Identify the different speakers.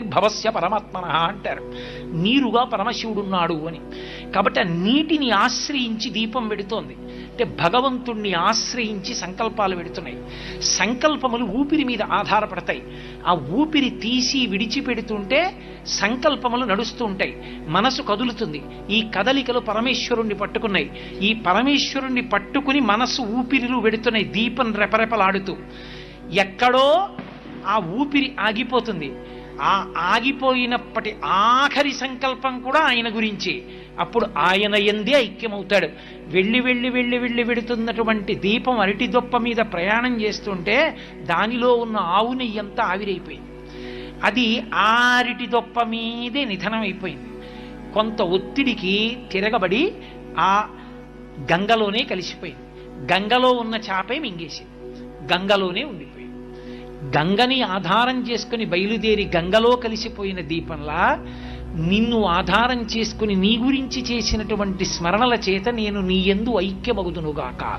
Speaker 1: భవస్య పరమాత్మన అంటారు. నీరుగా పరమశివుడున్నాడు అని. కాబట్టి ఆ నీటిని ఆశ్రయించి దీపం వెడుతోంది అంటే భగవంతుణ్ణి ఆశ్రయించి సంకల్పాలు వెడుతున్నాయి సంకల్పములు ఊపిరి మీద ఆధారపడతాయి. ఆ ఊపిరి తీసి విడిచిపెడుతుంటే సంకల్పములు నడుస్తూ ఉంటాయి. మనసు కదులుతుంది. ఈ కదలికలు పరమేశ్వరుణ్ణి పట్టుకున్నాయి. ఈ పరమేశ్వరుణ్ణి పట్టుకుని మనసు ఊపిరిలు వెడుతున్నాయి దీపం రెపరెపలాడుతూ. ఎక్కడో ఆ ఊపిరి ఆగిపోతుంది. ఆ ఆగిపోయినప్పటి ఆఖరి సంకల్పం కూడా ఆయన గురించి. అప్పుడు ఆయన ఎందే ఐక్యమవుతాడు. వెళ్ళి వెళ్ళి వెళ్ళి వెళ్ళి వెడుతున్నటువంటి దీపం అరటి దొప్ప మీద ప్రయాణం చేస్తుంటే దానిలో ఉన్న ఆవు నెయ్యంతా ఆవిరైపోయింది. అది ఆ అరటి దొప్ప మీదే నిధనం అయిపోయింది కొంత ఒత్తిడికి తిరగబడి ఆ గంగలోనే కలిసిపోయింది. గంగలో ఉన్న చాపే మింగేసింది. గంగలోనే ఉండిపోయింది. గంగని ఆధారం చేసుకుని బయలుదేరి గంగలో కలిసిపోయిన దీపంలా నిన్ను ఆధారం చేసుకుని నీ గురించి చేసినటువంటి స్మరణల చేత నేను నీ ఎందు ఐక్యమగుదునుగాక.